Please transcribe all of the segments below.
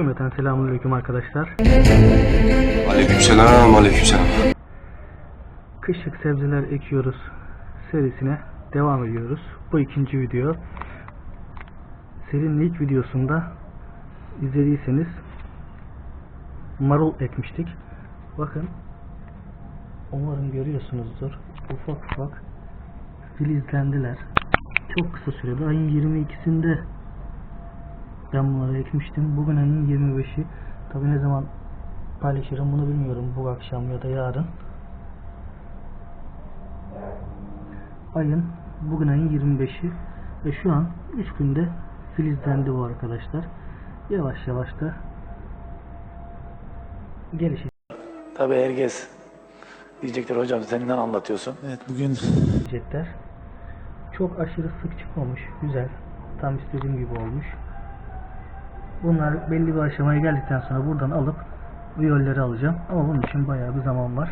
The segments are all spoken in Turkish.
Cümleten selamünaleyküm arkadaşlar. Aleykümselam, aleykümselam. Kışlık sebzeler ekiyoruz serisine devam ediyoruz. Bu ikinci video. Serinin ilk videosunda izlediyseniz marul ekmiştik. Bakın umarım görüyorsunuzdur. Ufak ufak filizlendiler. Çok kısa sürede ayın 22'sinde ben bunları ekmiştim. Bugün ayın 25'i. Tabi ne zaman paylaşırım bunu bilmiyorum. Bu akşam ya da yarın. Ayın bugün ayın 25'i ve şu an 3 günde filizlendi bu arkadaşlar. Yavaş yavaş da gelişecekler. Tabii herkes diyecektir hocam sen ne anlatıyorsun? Evet bugün Çok aşırı sık çıkmamış. Güzel. Tam istediğim gibi olmuş. Bunlar belli bir aşamaya geldikten sonra buradan alıp viyolleri alacağım. Ama bunun için bayağı bir zaman var.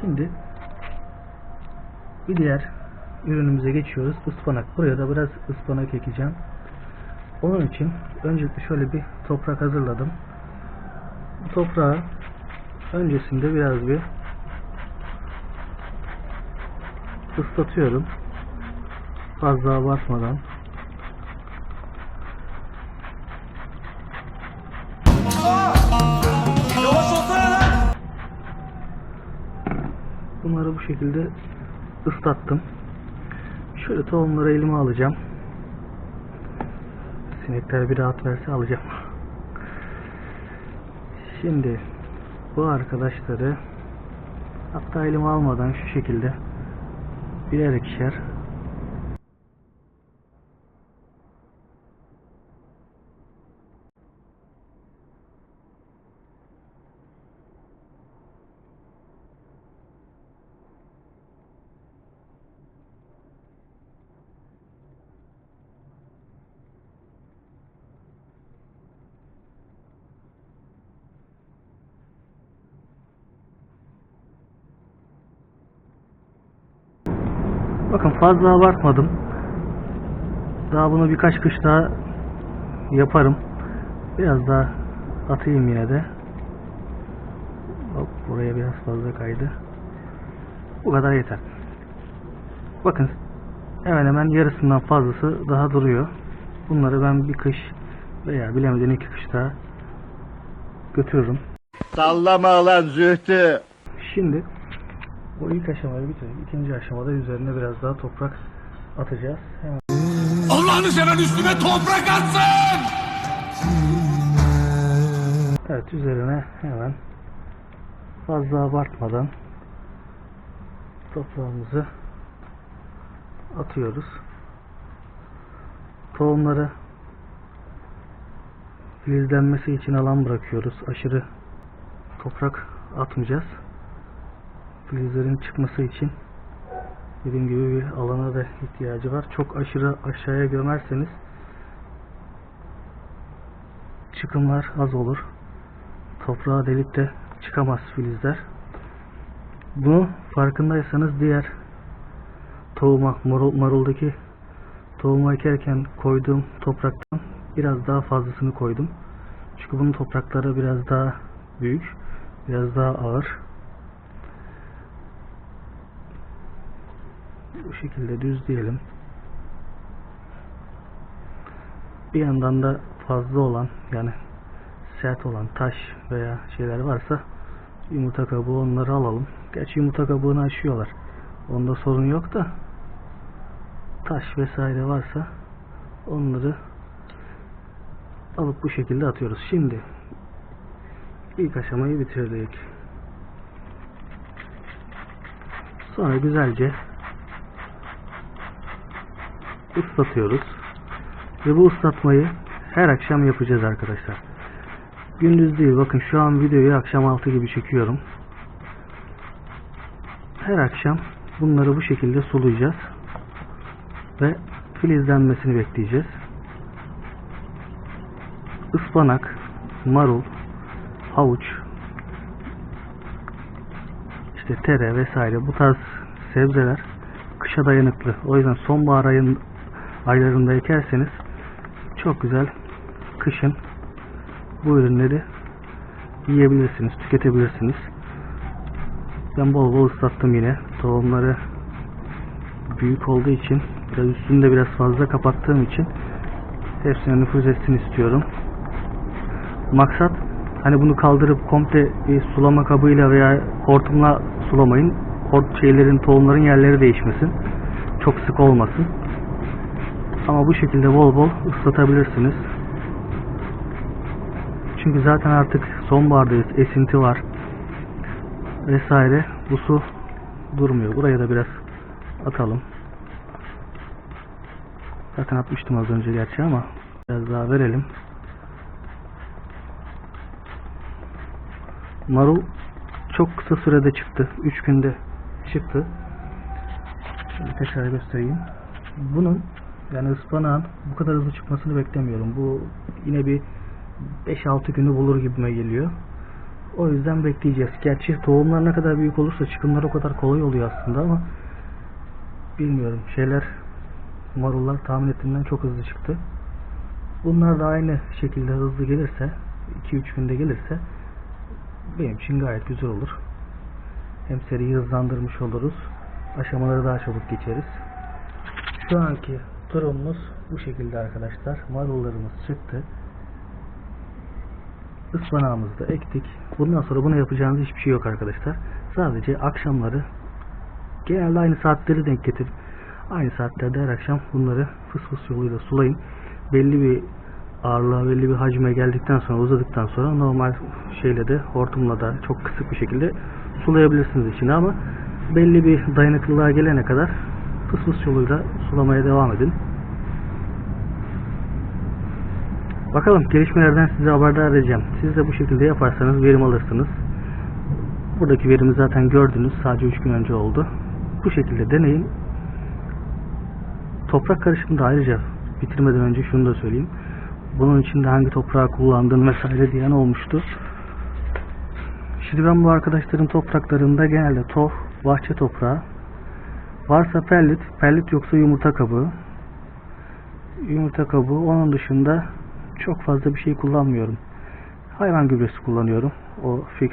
Şimdi bir diğer ürünümüze geçiyoruz. Ispanak. Buraya da biraz ıspanak ekeceğim. Onun için öncelikle şöyle bir toprak hazırladım. Bu toprağı öncesinde biraz bir ıslatıyorum. Fazla abartmadan. Şekilde ıslattım. Şöyle tohumları elime alacağım. Sinekler bir rahat verse alacağım. Şimdi bu arkadaşları hatta elime almadan şu şekilde birer ikişer Bakın fazla abartmadım. Daha bunu birkaç kış daha yaparım. Biraz daha atayım yine de. Hop, buraya biraz fazla kaydı. Bu kadar yeter. Bakın hemen hemen yarısından fazlası daha duruyor. Bunları ben bir kış veya bilemedin iki kış daha götürürüm. Sallama lan Zühtü. Şimdi bu ilk aşamayı bitirdik. İkinci aşamada üzerine biraz daha toprak atacağız. Hemen Allah'ını seven üstüme toprak atsın. Evet üzerine hemen fazla abartmadan toprağımızı atıyoruz. Tohumları filizlenmesi için alan bırakıyoruz. Aşırı toprak atmayacağız. Filizlerin çıkması için dediğim gibi bir alana da ihtiyacı var. Çok aşırı aşağıya gömerseniz çıkımlar az olur toprağa delip de çıkamaz filizler. Bunu farkındaysanız diğer tohuma marul, maruldaki tohumu ekerken koyduğum topraktan biraz daha fazlasını koydum. Çünkü bunun toprakları biraz daha büyük, biraz daha ağır. Bu şekilde düzleyelim. Bir yandan da fazla olan yani sert olan taş veya şeyler varsa yumurta kabuğu onları alalım. Gerçi yumurta kabuğunu aşıyorlar. Onda sorun yok da taş vesaire varsa onları alıp bu şekilde atıyoruz. Şimdi ilk aşamayı bitirdik. Sonra güzelce ıslatıyoruz. Ve bu ıslatmayı her akşam yapacağız arkadaşlar. Gündüz değil. Bakın şu an videoyu akşam 6 gibi çekiyorum. Her akşam bunları bu şekilde sulayacağız. Ve filizlenmesini bekleyeceğiz. Ispanak, marul, havuç, işte tere vesaire bu tarz sebzeler kışa dayanıklı. O yüzden sonbahar ayın, aylarında ekerseniz çok güzel kışın bu ürünleri yiyebilirsiniz, tüketebilirsiniz. Ben bol bol ıslattım yine. Tohumları büyük olduğu için biraz üstünü de biraz fazla kapattığım için hepsine nüfuz etsin istiyorum. Maksat hani bunu kaldırıp komple bir sulama kabıyla veya hortumla sulamayın. Hort şeylerin tohumların yerleri değişmesin. Çok sık olmasın. Ama bu şekilde bol bol ıslatabilirsiniz. Çünkü zaten artık sonbahardayız. Esinti var. Vesaire. Bu su durmuyor. Buraya da biraz atalım. Zaten atmıştım az önce gerçi ama biraz daha verelim. Marul çok kısa sürede çıktı. 3 günde çıktı. Şimdi tekrar göstereyim. Bunun yani ıspanağın bu kadar hızlı çıkmasını beklemiyorum. Bu yine bir 5-6 günü bulur gibime geliyor. O yüzden bekleyeceğiz. Gerçi tohumlar ne kadar büyük olursa çıkımlar o kadar kolay oluyor aslında ama bilmiyorum. Şeyler marullar tahmin ettiğimden çok hızlı çıktı. Bunlar da aynı şekilde hızlı gelirse 2-3 günde gelirse benim için gayet güzel olur. Hem seriyi hızlandırmış oluruz. Aşamaları daha çabuk geçeriz. Şu anki durumumuz bu şekilde arkadaşlar. Marullarımız çıktı. Ispanağımızı da ektik. Bundan sonra buna yapacağınız hiçbir şey yok arkadaşlar. Sadece akşamları genelde aynı saatleri denk getirip aynı saatlerde her akşam bunları fıs fıs yoluyla sulayın. Belli bir ağırlığa, belli bir hacme geldikten sonra uzadıktan sonra normal şeyle de hortumla da çok kısık bir şekilde sulayabilirsiniz içine ama belli bir dayanıklılığa gelene kadar fıs yoluyla sulamaya devam edin. Bakalım gelişmelerden sizi haberdar edeceğim. Siz de bu şekilde yaparsanız verim alırsınız. Buradaki verimi zaten gördünüz. Sadece 3 gün önce oldu. Bu şekilde deneyin. Toprak karışımını da ayrıca bitirmeden önce şunu da söyleyeyim. Bunun içinde hangi toprağı kullandığın vesaire diyen olmuştu. Şimdi ben bu arkadaşların topraklarında genelde toh, bahçe toprağı, varsa pellit, pellit yoksa yumurta kabuğu, yumurta kabuğu, onun dışında çok fazla bir şey kullanmıyorum. Hayvan gübresi kullanıyorum. O fix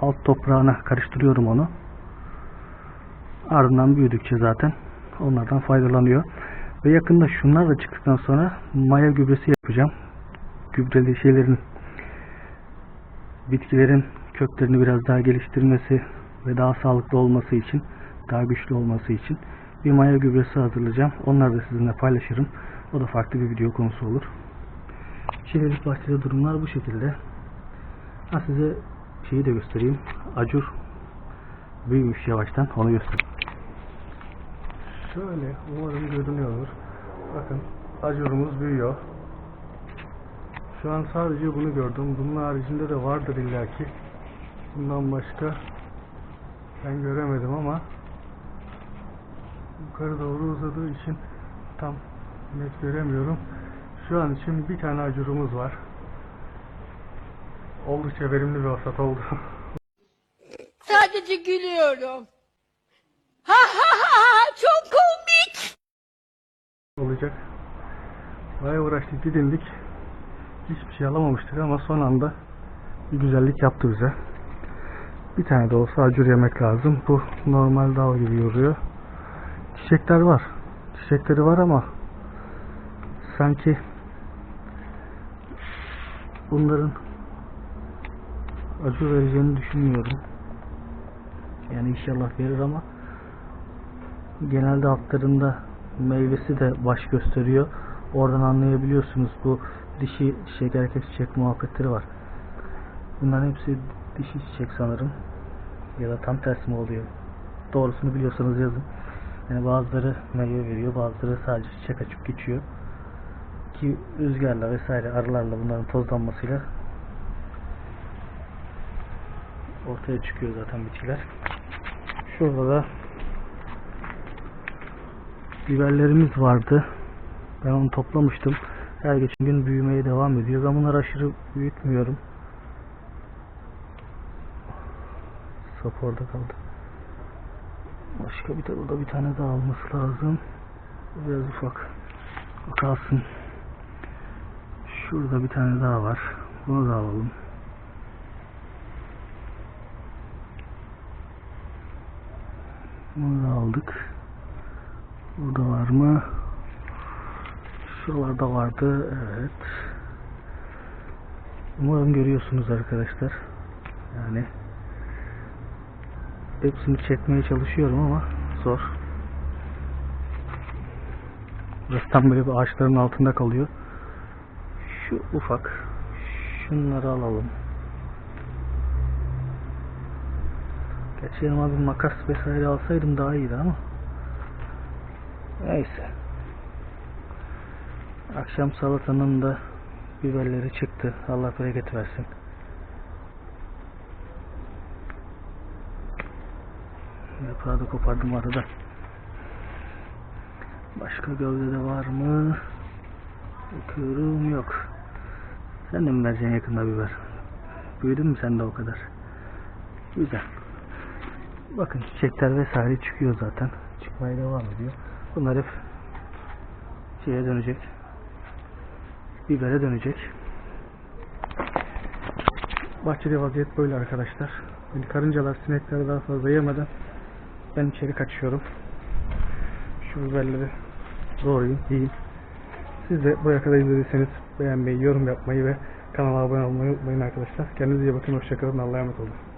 alt toprağına karıştırıyorum onu. Ardından büyüdükçe zaten onlardan faydalanıyor. Ve yakında şunlar da çıktıktan sonra maya gübresi yapacağım. Gübreli şeylerin bitkilerin köklerini biraz daha geliştirmesi ve daha sağlıklı olması için, daha güçlü olması için bir maya gübresi hazırlayacağım. Onları da sizinle paylaşırım. O da farklı bir video konusu olur. Çilelik bahçede durumlar bu şekilde. Ha size şeyi de göstereyim. Acur büyümüş yavaştan. Onu göstereyim. Şöyle umarım görünüyordur. Bakın acurumuz büyüyor. Şu an sadece bunu gördüm. Bunun haricinde de vardır illaki. Bundan başka ben göremedim ama yukarı doğru uzadığı için tam net göremiyorum. Şu an için bir tane acurumuz var. Oldukça verimli bir hasat oldu. Sadece gülüyorum. Ha ha ha çok komik. olacak. Bayağı uğraştık, didindik. Hiçbir şey alamamıştık ama son anda bir güzellik yaptı bize. Bir tane de olsa acur yemek lazım. Bu normal dal gibi yoruyor. Çiçekler var. Çiçekleri var ama sanki bunların acı vereceğini düşünmüyorum. Yani inşallah verir ama genelde altlarında meyvesi de baş gösteriyor. Oradan anlayabiliyorsunuz bu dişi çiçek erkek çiçek muhabbetleri var. Bunların hepsi dişi çiçek sanırım. Ya da tam tersi mi oluyor? Doğrusunu biliyorsanız yazın. Yani bazıları meyve veriyor, bazıları sadece çiçek açıp geçiyor. Ki rüzgarla vesaire arılarla bunların tozlanmasıyla ortaya çıkıyor zaten bitkiler. Şurada da biberlerimiz vardı. Ben onu toplamıştım. Her geçen gün büyümeye devam ediyor. Ben bunları aşırı büyütmüyorum. Sap orada kaldı. Başka bir burada bir tane daha olması lazım. Biraz ufak. O kalsın. Şurada bir tane daha var. Bunu da alalım. Bunu da aldık. Burada var mı? Şuralarda vardı. Evet. Umarım görüyorsunuz arkadaşlar. Yani hepsini çekmeye çalışıyorum ama zor. Burası tam böyle bir ağaçların altında kalıyor. Şu ufak. Şunları alalım. Gerçi yanıma bir makas vesaire alsaydım daha iyiydi ama. Neyse. Akşam salatanın da biberleri çıktı. Allah bereket versin. Yaprağı da kopardım arada. Başka gövdede var mı? Bakıyorum yok. Sen de mi vereceksin yakında biber? Büyüdün mü sen de o kadar? Güzel. Bakın çiçekler vesaire çıkıyor zaten. Çıkmaya devam ediyor. Bunlar hep şeye dönecek. Bibere dönecek. Bahçede vaziyet böyle arkadaşlar. Yani karıncalar, sinekleri daha fazla yemeden ben içeri kaçıyorum. Şu biberleri doğrayayım, yiyeyim. Siz de buraya kadar izlediyseniz beğenmeyi, yorum yapmayı ve kanala abone olmayı unutmayın arkadaşlar. Kendinize iyi bakın, hoşçakalın, Allah'a emanet olun.